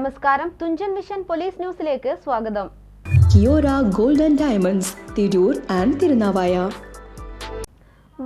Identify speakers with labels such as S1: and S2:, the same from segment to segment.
S1: നമസ്കാരം. Thunchan mission police ന്യൂസിലേക്ക് സ്വാഗതം.
S2: Kiora golden diamonds Tirur and Thirunavaya.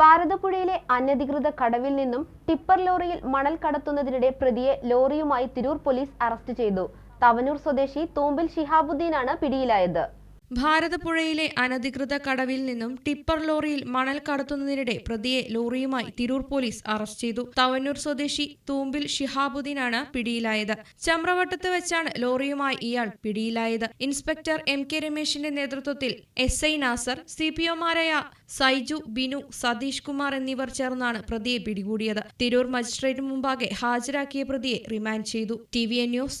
S1: ഭാരതപ്പുഴയിലെ അനധികൃത കടവിൽ നിന്നും ടിപ്പർ ലോറിയിൽ മണൽ കടത്തുന്നതിനിടെ പ്രതിയെ ലോറിയുമായി തിരൂർ പോലീസ് അറസ്റ്റ് ചെയ്തു. തവനൂർ സ്വദേശി തൂമ്പിൽ ഷിഹാബുദ്ദീനാണ് പിടിയിലായത്.
S3: ഭാരതപ്പുഴയിലെ അനധികൃത കടവിൽ നിന്നും ടിപ്പർ ലോറിയിൽ മണൽ കടത്തുന്നതിനിടെ പ്രതിയെ ലോറിയുമായി തിരൂർ പോലീസ് അറസ്റ്റ് ചെയ്തു. തവന്നൂർ സ്വദേശി തൂമ്പിൽ ഷിഹാബുദ്ദീനാണ് പിടിയിലായത്. ചമ്രവട്ടത്ത് വെച്ചാണ് ലോറിയുമായി ഇയാൾ പിടിയിലായത്. ഇൻസ്പെക്ടർ എം കെ രമേശിന്റെ നേതൃത്വത്തിൽ S I Nasar C P ഒമാരായ Saiju Binu Satheesh Kumar എന്നിവർ ചേർന്നാണ് പ്രതിയെ പിടികൂടിയത്. തിരൂർ മജിസ്ട്രേറ്റ് മുമ്പാകെ ഹാജരാക്കിയ പ്രതിയെ റിമാൻഡ് ചെയ്തു. T V N news